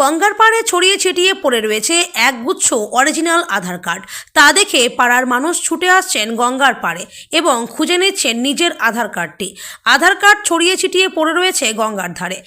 গঙ্গার পাড়ে ছড়িয়ে ছিটিয়ে পড়ে রয়েছে একগুচ্ছ অরিজিনাল আধার কার্ড তা দেখে পাড়ার মানুষ ছুটে আসছেন গঙ্গার পাড়ে এবং খুঁজে নিচ্ছেন নিজের আধার কার্ডটি আধার কার্ড ছড়িয়ে ছিটিয়ে পড়ে রয়েছে গঙ্গার ধারে।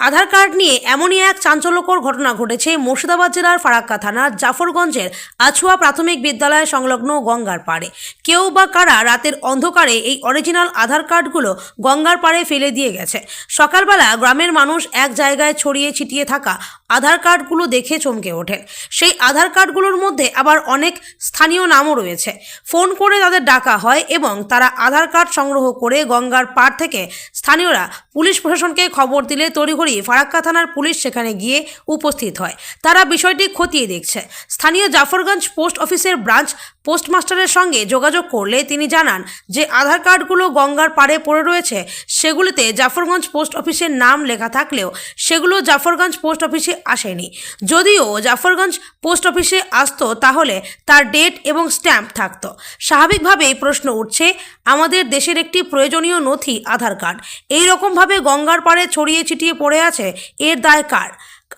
আধার কার্ড নিয়ে এমনই এক চাঞ্চল্যকর ঘটনা ঘটেছে মুর্শিদাবাদ জেলার ফারাক্কা থানার জাফরগঞ্জের আছুয়া প্রাথমিক বিদ্যালয় সংলগ্ন গঙ্গার পাড়ে। কেউ বা কারা রাতের অন্ধকারে এই অরিজিনাল আধার কার্ডগুলো গঙ্গার পাড়ে ফেলে দিয়ে গেছে। সকালবেলা গ্রামের মানুষ এক জায়গায় ছড়িয়ে ছিটিয়ে থাকা আধার কার্ডগুলো দেখে চমকে ওঠেন। সেই আধার কার্ডগুলোর মধ্যে আবার অনেক স্থানীয় নামও রয়েছে। ফোন করে তাদের ডাকা হয় এবং তারা আধার কার্ড সংগ্রহ করে গঙ্গার পাড় থেকে স্থানীয়রা পুলিশ প্রশাসনকে খবর দিলে তড়িঘড়ি ফারাক্কা থানার পুলিশ সেখানে গিয়ে উপস্থিত হয়। তারা বিষয়টি খতিয়ে দেখছে। স্থানীয় জাফরগঞ্জ পোস্ট অফিসের ব্রাঞ্চ পোস্টমাস্টারের সঙ্গে যোগাযোগ করলে তিনি জানান যে আধার কার্ডগুলো গঙ্গার পাড়ে পড়ে রয়েছে, সেগুলিতে জাফরগঞ্জ পোস্ট অফিসের নাম লেখা থাকলেও সেগুলো জাফরগঞ্জ পোস্ট অফিসে আসেনি। যদিও জাফরগঞ্জ পোস্ট অফিসে আসতো, তাহলে তার ডেট এবং স্ট্যাম্প থাকতো। স্বাভাবিকভাবেই প্রশ্ন উঠছে, আমাদের দেশের একটি প্রয়োজনীয় নথি, আধার কার্ড এই রকমভাবে গঙ্গার পাড়ে ছড়িয়ে ছিটিয়ে পড়ে আছে, এর দায় কার?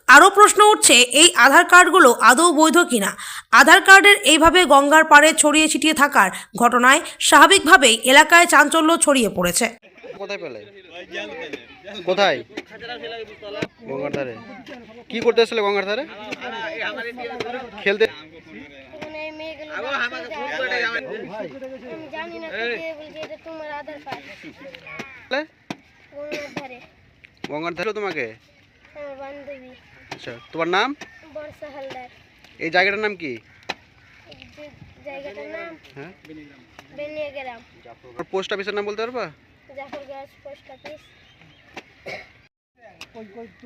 আরও প্রশ্ন উঠছে, এই আধার কার্ডগুলো আদৌ বৈধ কিনা? আধার কার্ডের এইভাবে গঙ্গার পাড়ে ছড়িয়ে ছিটিয়ে থাকার ঘটনায় স্বাভাবিকভাবেই এলাকায় চাঞ্চল্য ছড়িয়ে পড়েছে। কোথায় পেলে? কোথায়? গঙ্গার ধারে। কি করতে এসেছিলে গঙ্গার ধারে? খেলতে এখানে এই মেয়েগুলো আমি জানি না কে বলছে এটা তোমার আধার কার্ড পেলে? গঙ্গার ধারে তোমাকে? আচ্ছা তোমার নাম? এই জায়গাটার নাম কি? জায়গাটার নাম হ্যাঁ? বেনিয়া গ্রাম পোস্ট অফিসের নাম বলতে পারবা? জাফরগঞ্জ পোস্ট অফিস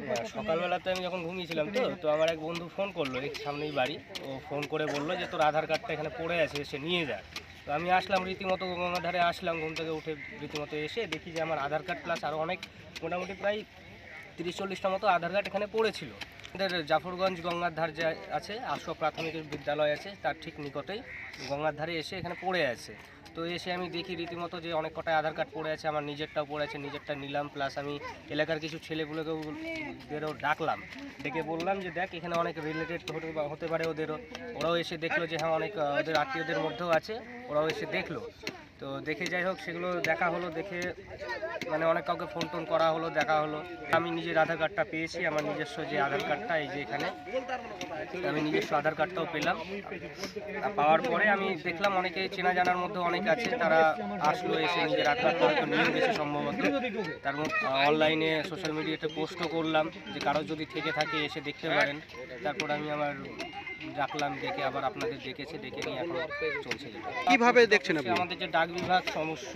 হ্যাঁ, সকালবেলাতে আমি যখন ঘুমিয়েছিলাম তো তো আমার এক বন্ধু ফোন করল এই সামনেই বাড়ি। ও ফোন করে বলল যে তোর আধার কার্ডটা এখানে পড়ে আছে এসে নিয়ে যা। তো আমি আসলাম রীতিমতো গঙ্গার ধারে আসলাম ঘুম থেকে উঠে রীতিমতো এসে দেখি যে আমার আধার কার্ড প্লাস আরও অনেক মোটামুটি প্রায় তিরিশ চল্লিশটা মতো আধার কার্ড এখানে পড়েছিল। আমাদের জাফরগঞ্জ গঙ্গার ধার যে আছে আশো প্রাথমিক বিদ্যালয় আছে তার ঠিক নিকটেই গঙ্গার ধারে এসে এখানে পড়ে আছে। তো এসে আমি দেখি রীতিমতো যে অনেক কটায় আধার কার্ড পড়ে আছে, আমার নিজেরটাও পড়ে আছে, নিজেরটা নিলাম প্লাস আমি এলাকার কিছু ছেলেগুলোকেও ওদেরও ডাকলাম। ডেকে বললাম যে দেখ, এখানে অনেক রিলেটেড হতে হতে পারে ওদেরও। ওরাও এসে দেখল যে হ্যাঁ অনেক ওদের আত্মীয়দের মধ্যেও আছে, ওরাও এসে দেখল। তো দেখে যাই হোক সেগুলো দেখা হলো দেখে মানে অনেক কাউকে ফোন টোন করা হলো দেখা হলো। আমি নিজের আধার কার্ডটা পেয়েছি আমার নিজস্ব যে আধার কার্ডটা এই যে এখানে। আমি নিজস্ব আধার কার্ডটাও পেলাম। পাওয়ার পরে আমি দেখলাম অনেকে চেনা জানার মধ্যে অনেক আছে তারা আসলো এসে নিজের আধার কার্ডটা হয়তো নিয়ে গেছে সম্ভবত। তার অনলাইনে সোশ্যাল মিডিয়াতে পোস্টও করলাম যে কারও যদি থেকে থাকে এসে দেখতে পারেন। তারপর আমি আমার ডাকলাম দেখে আবার আপনাদের ডেকেছে ডেকে নিয়ে এখন চলছে। কীভাবে দেখছেন আমাদের যে ডাক বিভাগ সমস্য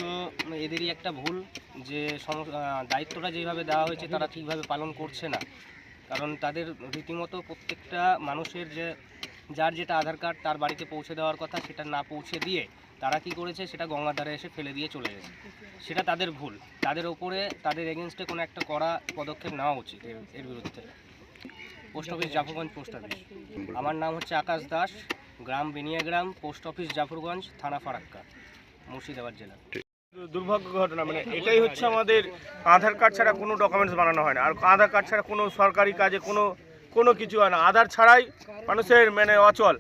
এদেরই একটা ভুল যে দায়িত্বটা যেভাবে দেওয়া হয়েছে তারা ঠিকভাবে পালন করছে না। কারণ তাদের রীতিমতো প্রত্যেকটা মানুষের যে, যার যেটা আধার কার্ড তার বাড়িতে পৌঁছে দেওয়ার কথা সেটা না পৌঁছে দিয়ে তারা কি করেছে সেটা গঙ্গার ধারে এসে ফেলে দিয়ে চলে গেছে। সেটা তাদের ভুল। তাদের ওপরে, তাদের এগেনস্টে কোনো একটা করা পদক্ষেপ নেওয়া উচিত এর বিরুদ্ধে। Post office Jafarganj post office. আমার নাম হচ্ছে আকাশ দাস, গ্রাম বেনিয়াগ্রাম, পোস্ট অফিস জাফরগঞ্জ, থানা ফারাক্কা। মুর্শিদাবাদ জেলা। দুর্ভাগ্য ঘটনা মানে এটাই হচ্ছে আমাদের আধার কার্ড ছাড়া কোনো ডকুমেন্টস বানানো হয় না। আর আধার কার্ড ছাড়া কোনো সরকারি কাজে কোনো কোনো কিছু হয় না। আধার ছাড়াই মানুষের মানে অচল।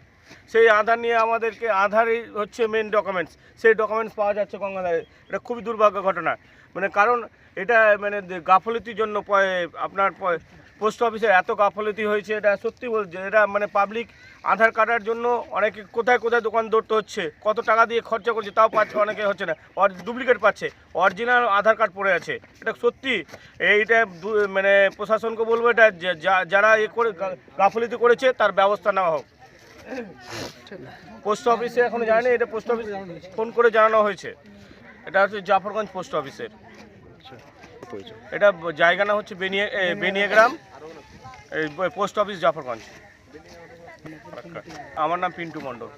সেই আধার নিয়ে আমাদেরকে আধারই হচ্ছে মেন ডকুমেন্টস সেই ডকুমেন্টস পাওয়া যাচ্ছে গঙ্গাধারে। এটা খুবই দুর্ভাগ্য ঘটনা। মানে কারণ এটা মানে গাফলতির জন্য আপনার পোস্ট অফিসের এত গাফলতি হয়েছে এটা সত্যি বলছে এটা মানে পাবলিক আধার কার্ডের জন্য অনেকে কোথায় কোথায় দোকান দৌড়তে হচ্ছে কত টাকা দিয়ে খরচা করছে তাও পাচ্ছে অনেকে হচ্ছে না অর ডুপ্লিকেট পাচ্ছে অরিজিনাল আধার কার্ড পড়ে আছে এটা সত্যি এইটা মানে প্রশাসনকে বলব এটা যা- যারা এ করে গাফলতি করেছে তার ব্যবস্থা নেওয়া হোক। পোস্ট অফিসে এখনও জানেনি এটা পোস্ট অফিস ফোন করে জানানো হয়েছে এটা হচ্ছে জাফরগঞ্জ পোস্ট অফিসের। এটা জায়গা না হচ্ছে বেনিয়ে এ, বেনিয়াগ্রাম এই পোস্ট অফিস জাফরগঞ্জ। আমার নাম পিন্টু মণ্ডল।